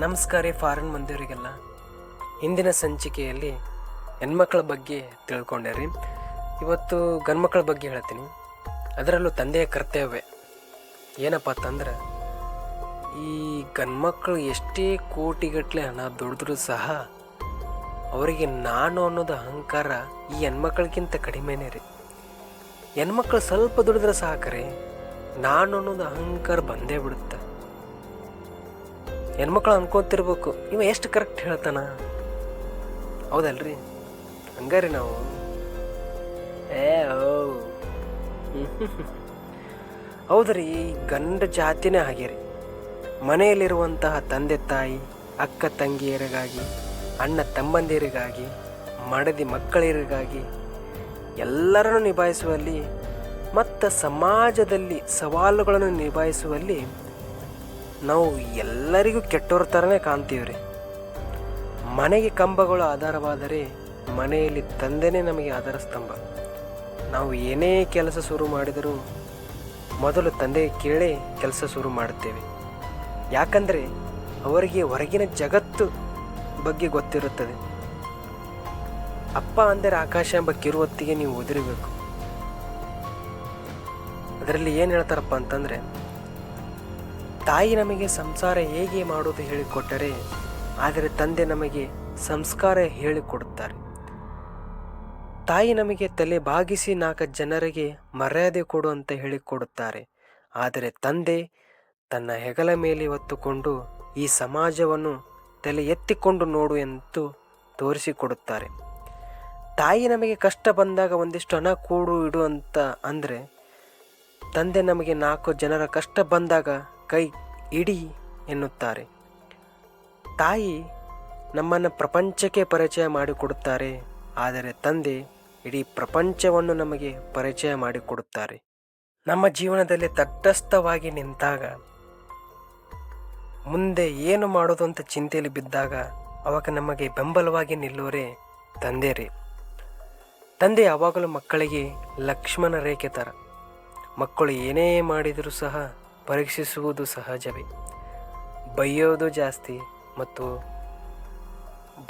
ನಮಸ್ಕಾರ ರೀ ಫಾರಿನ್ ಮಂದಿಯವರಿಗೆಲ್ಲ. ಹಿಂದಿನ ಸಂಚಿಕೆಯಲ್ಲಿ ಹೆಣ್ಮಕ್ಳ ಬಗ್ಗೆ ತಿಳ್ಕೊಂಡೆ ರೀ. ಇವತ್ತು ಗಂಡ್ಮಕ್ಳ ಬಗ್ಗೆ ಹೇಳ್ತೀನಿ. ಅದರಲ್ಲೂ ತಂದೆಯ ಕರ್ತವ್ಯ ಏನಪ್ಪ ಅಂತಂದ್ರೆ, ಈ ಗಂಡ್ಮಕ್ಳು ಎಷ್ಟೇ ಕೋಟಿಗಟ್ಟಲೆ ಹಣ ದುಡಿದ್ರು ಸಹ ಅವರಿಗೆ ನಾನು ಅನ್ನೋದು ಅಹಂಕಾರ ಈ ಹೆಣ್ಮಕ್ಳಿಗಿಂತ ಕಡಿಮೆನೇ ರೀ. ಹೆಣ್ಮಕ್ಳು ಸ್ವಲ್ಪ ದುಡಿದ್ರೆ ಸಾಕ್ರಿ ನಾನು ಅನ್ನೋದು ಅಹಂಕಾರ ಬಂದೇ ಬಿಡುತ್ತೆ. ಹೆಣ್ಮಕ್ಳು ಅನ್ಕೋತಿರ್ಬೇಕು. ಇವ ಎಷ್ಟು ಕರೆಕ್ಟ್ ಹೇಳ್ತಾನ? ಹೌದಲ್ರಿ? ಹಂಗಾರಿ ನಾವು. ಏ, ಓ. ಹೌದ್ರಿ, ಗಂಡ ಜಾತಿನೇ ಆಗಿರಿ ಮನೆಯಲ್ಲಿರುವಂತಹ ತಂದೆ ತಾಯಿ, ಅಕ್ಕ ತಂಗಿಯರಿಗಾಗಿ, ಅಣ್ಣ ತಮ್ಮಂದಿರಿಗಾಗಿ, ಮಡದಿ ಮಕ್ಕಳಿರಿಗಾಗಿ ಎಲ್ಲರನ್ನು ನಿಭಾಯಿಸುವಲ್ಲಿ, ಮತ್ತು ಸಮಾಜದಲ್ಲಿ ಸವಾಲುಗಳನ್ನು ನಿಭಾಯಿಸುವಲ್ಲಿ ನಾವು ಎಲ್ಲರಿಗೂ ಕೆಟ್ಟವ್ರ ಥರನೇ ಕಾಣ್ತೀವಿ ರೀ ಮನೆಗೆ ಕಂಬಗಳು ಆಧಾರವಾದರೆ ಮನೆಯಲ್ಲಿ ತಂದೆನೇ ನಮಗೆ ಆಧಾರ ಸ್ತಂಭ. ನಾವು ಏನೇ ಕೆಲಸ ಶುರು ಮಾಡಿದರೂ ಮೊದಲು ತಂದೆ ಕೇಳಿ ಕೆಲಸ ಶುರು ಮಾಡುತ್ತೇವೆ. ಯಾಕಂದರೆ ಅವರಿಗೆ ಹೊರಗಿನ ಜಗತ್ತು ಬಗ್ಗೆ ಗೊತ್ತಿರುತ್ತದೆ. ಅಪ್ಪ ಅಂದರೆ ಆಕಾಶ ಎಂಬ ಕಿರುವತ್ತಿಗೆ ನೀವು ಒದರಬೇಕು ಅದರಲ್ಲಿ ಏನು ಹೇಳ್ತಾರಪ್ಪ ಅಂತಂದರೆ ತಾಯಿ ನಮಗೆ ಸಂಸಾರ ಹೇಗೆ ಮಾಡೋದು ಹೇಳಿಕೊಟ್ಟರೆ, ಆದರೆ ತಂದೆ ನಮಗೆ ಸಂಸ್ಕಾರ ಹೇಳಿಕೊಡುತ್ತಾರೆ. ತಾಯಿ ನಮಗೆ ತಲೆ ಬಾಗಿಸಿ ನಾಲ್ಕು ಜನರಿಗೆ ಮರ್ಯಾದೆ ಕೊಡು ಅಂತ ಹೇಳಿಕೊಡುತ್ತಾರೆ. ಆದರೆ ತಂದೆ ತನ್ನ ಹೆಗಲ ಮೇಲೆ ಹೊತ್ತುಕೊಂಡು ಈ ಸಮಾಜವನ್ನು ತಲೆ ಎತ್ತಿಕೊಂಡು ನೋಡು ಎಂದು ತೋರಿಸಿಕೊಡುತ್ತಾರೆ. ತಾಯಿ ನಮಗೆ ಕಷ್ಟ ಬಂದಾಗ ಒಂದಿಷ್ಟು ಹಣ ಕೂಡು ಇಡು ಅಂತ ಅಂದರೆ, ತಂದೆ ನಮಗೆ ನಾಲ್ಕು ಜನರ ಕಷ್ಟ ಬಂದಾಗ ಕೈ ಇಡಿ ಎನ್ನುತ್ತಾರೆ. ತಾಯಿ ನಮ್ಮನ್ನು ಪ್ರಪಂಚಕ್ಕೆ ಪರಿಚಯ ಮಾಡಿಕೊಡುತ್ತಾರೆ, ಆದರೆ ತಂದೆ ಇಡೀ ಪ್ರಪಂಚವನ್ನು ನಮಗೆ ಪರಿಚಯ ಮಾಡಿಕೊಡುತ್ತಾರೆ. ನಮ್ಮ ಜೀವನದಲ್ಲಿ ತಟಸ್ಥವಾಗಿ ನಿಂತಾಗ, ಮುಂದೆ ಏನು ಮಾಡೋದು ಅಂತ ಚಿಂತೆಯಲ್ಲಿ ಬಿದ್ದಾಗ ಅವಾಗ ನಮಗೆ ಬೆಂಬಲವಾಗಿ ನಿಲ್ಲೋರೆ ತಂದೆ ರೀ. ತಂದೆ ಯಾವಾಗಲೂ ಮಕ್ಕಳಿಗೆ ಲಕ್ಷ್ಮಣ ರೇಖೆ ಥರ. ಮಕ್ಕಳು ಏನೇ ಮಾಡಿದರೂ ಸಹ ಪರೀಕ್ಷಿಸುವುದು ಸಹಜವೇ. ಬೈಯೋದು ಜಾಸ್ತಿ ಮತ್ತು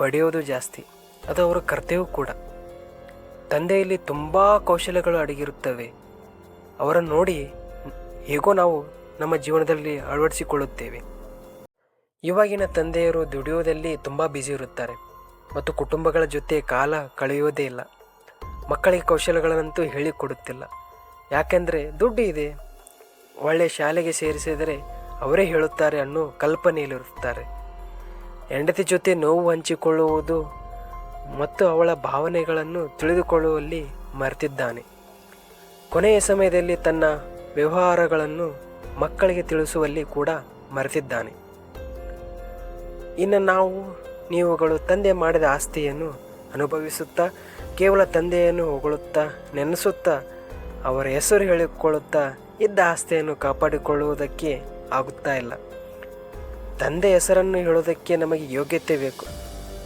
ಬಡಿಯೋದು ಜಾಸ್ತಿ. ಅದು ಅವರ ಕರ್ತವ್ಯ ಕೂಡ. ತಂದೆಯಲ್ಲಿ ತುಂಬ ಕೌಶಲ್ಯಗಳು ಅಡಗಿರುತ್ತವೆ. ಅವರನ್ನು ನೋಡಿ ಹೇಗೋ ನಾವು ನಮ್ಮ ಜೀವನದಲ್ಲಿ ಅಳವಡಿಸಿಕೊಳ್ಳುತ್ತೇವೆ. ಇವಾಗಿನ ತಂದೆಯರು ದುಡಿಯೋದಲ್ಲಿ ತುಂಬ ಬ್ಯುಸಿ ಇರುತ್ತಾರೆ. ಮತ್ತು ಕುಟುಂಬಗಳ ಜೊತೆ ಕಾಲ ಕಳೆಯೋದೇ ಇಲ್ಲ. ಮಕ್ಕಳಿಗೆ ಕೌಶಲ್ಯಗಳನ್ನಂತೂ ಹೇಳಿಕೊಡುತ್ತಿಲ್ಲ. ಯಾಕೆಂದರೆ ದುಡ್ಡು ಇದೆ. ಒಳ್ಳೆಯ ಶಾಲೆಗೆ ಸೇರಿಸಿದರೆ ಅವರೇ ಹೇಳುತ್ತಾರೆ ಅನ್ನೋ ಕಲ್ಪನೆಯಲ್ಲಿರುತ್ತಾರೆ. ಹೆಂಡತಿ ಜೊತೆ ನೋವು ಹಂಚಿಕೊಳ್ಳುವುದು ಮತ್ತು ಅವಳ ಭಾವನೆಗಳನ್ನು ತಿಳಿದುಕೊಳ್ಳುವಲ್ಲಿ ಮರೆತಿದ್ದಾನೆ. ಕೊನೆಯ ಸಮಯದಲ್ಲಿ ತನ್ನ ವ್ಯವಹಾರಗಳನ್ನು ಮಕ್ಕಳಿಗೆ ತಿಳಿಸುವಲ್ಲಿ ಕೂಡ ಮರೆತಿದ್ದಾನೆ. ಇನ್ನು ನಾವು, ನೀವುಗಳು ತಂದೆ ಮಾಡಿದ ಆಸ್ತಿಯನ್ನು ಅನುಭವಿಸುತ್ತಾ, ಕೇವಲ ತಂದೆಯನ್ನು ಹೊಗಳುತ್ತಾ, ನೆನೆಸುತ್ತಾ, ಅವರ ಹೆಸರು ಹೇಳಿಕೊಳ್ಳುತ್ತಾ ಇದ್ದ ಆಸ್ತಿಯನ್ನು ಕಾಪಾಡಿಕೊಳ್ಳುವುದಕ್ಕೆ ಆಗುತ್ತಾ ಇಲ್ಲ. ತಂದೆ ಹೆಸರನ್ನು ಹೇಳೋದಕ್ಕೆ ನಮಗೆ ಯೋಗ್ಯತೆ ಬೇಕು.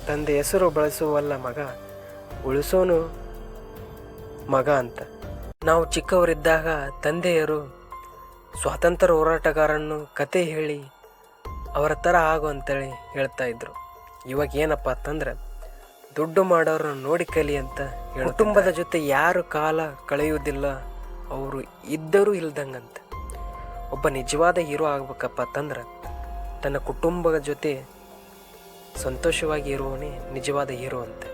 ತಂದೆ ಹೆಸರು ಬಳಸುವಲ್ಲ ಮಗ, ಉಳಿಸೋನು ಮಗ ಅಂತ. ನಾವು ಚಿಕ್ಕವರಿದ್ದಾಗ ತಂದೆಯರು ಸ್ವಾತಂತ್ರ್ಯ ಹೋರಾಟಗಾರನ್ನು ಕತೆ ಹೇಳಿ ಅವರ ಥರ ಆಗು ಅಂತೇಳಿ ಹೇಳ್ತಾ ಇದ್ರು. ಇವಾಗ ಏನಪ್ಪ ಅಂತಂದ್ರೆ, ದುಡ್ಡು ಮಾಡೋರನ್ನ ನೋಡಿ ಕಲಿ ಅಂತ ಕುಟುಂಬದ ಜೊತೆ ಯಾರು ಕಾಲ ಕಳೆಯುವುದಿಲ್ಲ ಅವರು ಇದ್ದರೂ ಇಲ್ದಂಗಂತ. ಒಬ್ಬ ನಿಜವಾದ ಹೀರೋ ಆಗ್ಬೇಕಪ್ಪ ಅಂತಂದ್ರೆ ತನ್ನ ಕುಟುಂಬದ ಜೊತೆ ಸಂತೋಷವಾಗಿ ಇರುವವನೇ ನಿಜವಾದ ಹೀರೋ ಅಂತ.